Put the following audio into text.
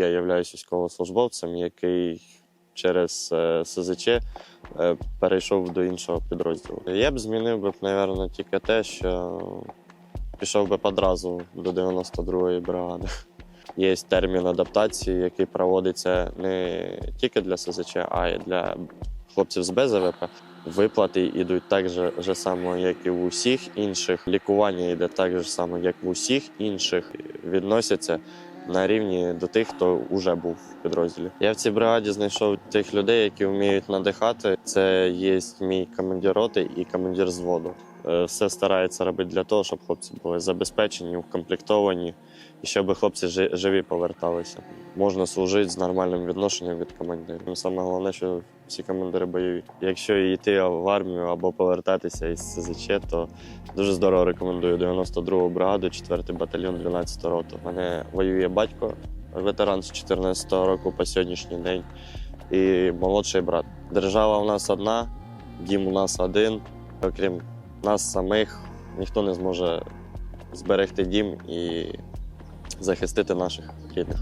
я являюсь військовослужбовцем, який через е, СЗЧ е, перейшов до іншого підрозділу. Я б змінив би, мабуть, тільки те, що пішов би одразу до 92-ї бригади. Є термін адаптації, який проводиться не тільки для СЗЧ, а й для хлопців з БЗВП. Виплати йдуть так же, же само, як і в усіх інших. Лікування йде так же само, як в усіх інших. Відносяться на рівні до тих, хто вже був в підрозділі. Я в цій бригаді знайшов тих людей, які вміють надихати. Це є мій командир роти і командир взводу. Е, Все старається робити для того, щоб хлопці були забезпечені, укомплектовані, і щоб хлопці живі поверталися. Можна служити з нормальним відношенням від командирів. Ну, Саме головне, що всі командири бойові. Якщо йти в армію або повертатися із СЗЧ, то дуже здорово рекомендую 92-гу бригаду, 4-й батальйон, 12 роту. У мене воює батько, ветеран з 14-го року по сьогоднішній день, і молодший брат. Держава у нас одна, дім у нас один. Окрім нас самих, ніхто не зможе зберегти дім і захистити наших рідних.